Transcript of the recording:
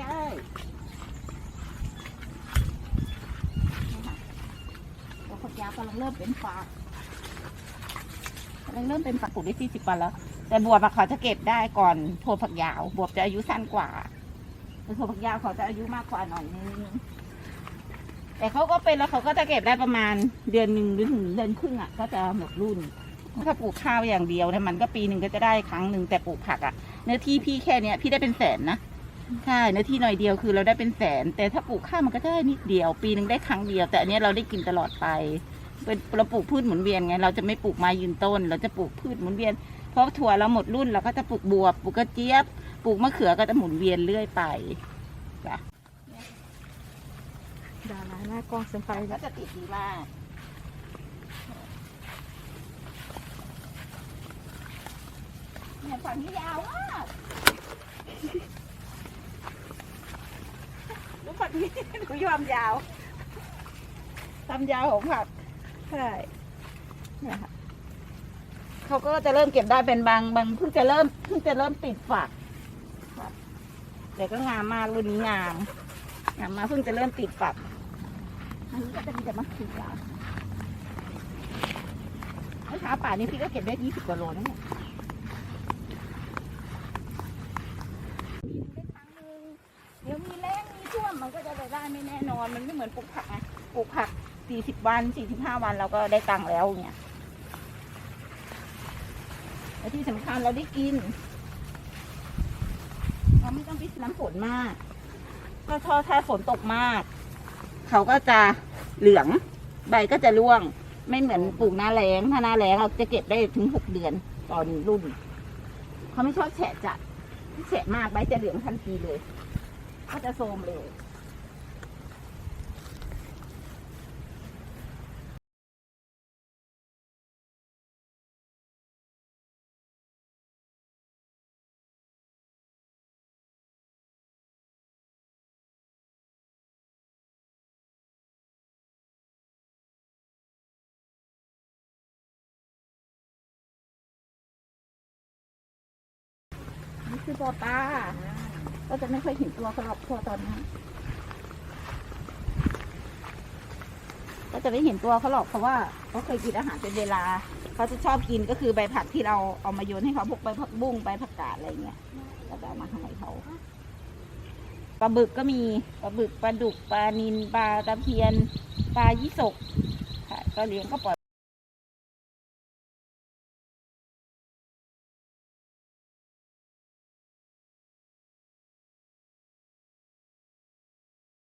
ได้ตักยาวกำลังเริ่มเป็นฝากกำลังเริ่มเป็นฝักปลูกได้สี่สิบวันแล้ว แต่บวบเขาจะเก็บได้ก่อนถั่วฝักยาวบวบจะอายุสั้นกว่าแต่วฝักยาวเขาจะอายุมากกว่าหน่อยนึงแต่เขาก็เป็นแล้วเขาก็จะเก็บได้ประมาณเดือนหนึ่งหรือเดือนครึ่งอะก็จะหมดรุ่นถ้าปลูกข้าวอย่างเดียวเนี่ยมันก็ปีหนึ่งก็จะได้ครั้งหนึ่งแต่ปลูกผักอะเนื้อที่พี่แค่เนี้ยพี่ได้เป็นแสนนะ ใช่เนื้อที่หน่อยเดียวคือเราได้เป็นแสน แต่ถ้าปลูกข้าวมันก็ได้นิดเดียว ปีหนึ่งได้ครั้งเดียว แต่อันเนี้ยเราได้กินตลอดไปเป็นเราปลูกพืชหมุนเวียนไง เราจะไม่ปลูกไม้ยืนต้น เราจะปลูกพืชหมุนเวียน เพราะถั่วเราหมดรุ่นเราก็จะปลูกบวบปลูกกระเจี๊ยบ ปลูกมะเขือก็จะหมุนเวียนเรื่อยไปดาราหน้ากล้องเซนไปก็แล้วจะติดดีมากเนี่ยฝั่งนี้ยาวมาก ดูฝั่งนี้ดูยอมยาวทำยาวของผักใช่เนี่ยค่ะเขาก็จะเริ่มเก็บได้เป็นบางบางเพิ่งจะเริ่มเพิ่งจะเริ่มติดฝักแต่ก็งามมากรุ่นนี้งามงามมาเพิ่งจะเริ่มติดฝักอันนี้ก็จะมีแต่มะเขือเมื่อเช้าป่านี้พี่ก็เก็บได้ยี่สิบกว่าโลนะเนี่ยมีได้ครั้งหนึ่งเดี๋ยวมีแรง มันก็จะไปได้ไม่แน่นอน มันไม่เหมือนปลูกผักไงปลูกผักสี่สิบวันสี่สิบห้าวันเราก็ได้ตังค์แล้วเนี่ยและที่สำคัญเราได้กิน เราไม่ต้องไปน้ำฝนมาก ก็ชอถ้าฝนตกมาก เขาก็จะเหลือง ใบก็จะร่วง ไม่เหมือนปลูกหน้าแรงถ้าหน้าแรงเราจะเก็บได้ถึงหกเดือนต่อหนึ่งรุ่น เขาไม่ชอบแฉะจัดแฉะมากใบจะเหลืองทันทีเลย ก็จะโทรมเลย คือตัวปลาก็จะไม่ค่อยเห็นตัวเขาหรอกตัวตอนนี้ ก็จะไม่เห็นตัวเขาหรอกเพราะว่าเขาเคยกินอาหารเป็นเวลา เขาจะชอบกินก็คือใบผักที่เราเอามาโยนให้เขาพวกใบผักบุ้งใบผักกาดอะไรเงี้ยก็จะเอามาให้เขาปลาบึกก็มีปลาบึกปลาดุกปลานินปลาตะเพียนปลายี่สกค่ะก็เลี้ยงก็ปล่อย